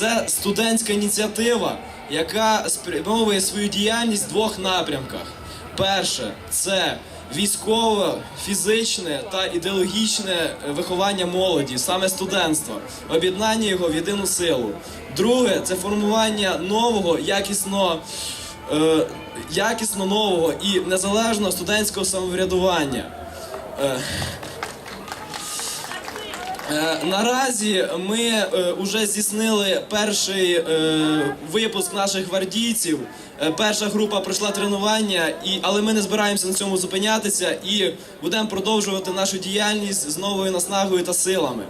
Це студентська ініціатива, яка спрямовує свою діяльність в двох напрямках. Перше це військове, фізичне та ідеологічне виховання молоді, саме студентства, об'єднання його в єдину силу. Друге це формування нового, якісного, е, якісно нового і незалежного студентського самоврядування. Е, Наразі ми вже здійснили перший е, випуск наших гвардійців. Е, Перша група пройшла тренування, але ми не збираємося на цьому зупинятися і будемо продовжувати нашу діяльність з новою наснагою та силами.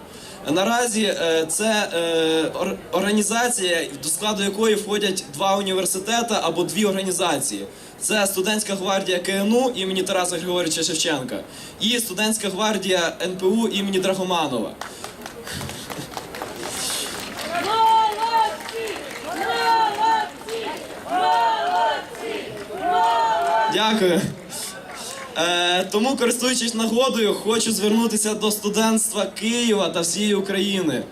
Наразі е, це е, організація, до складу якої входять два університети або дві організації. Це студентська гвардія КНУ імені Тараса Григорьовича Шевченка і студентська гвардія НПУ імені Драгоманова. Дякую. Е, тому, користуючись нагодою, хочу звернутися до студентства Києва та всієї України.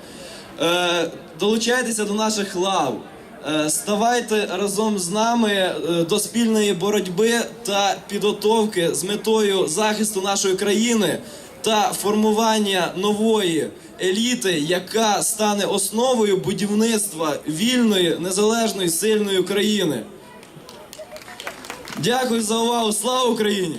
Е, долучайтеся до наших лав. Е, ставайте разом з нами е, до спільної боротьби та підготовки з метою захисту нашої країни та формування нової еліти, яка стане основою будівництва вільної, незалежної, сильної України. Дякую за увагу. Слава Україні!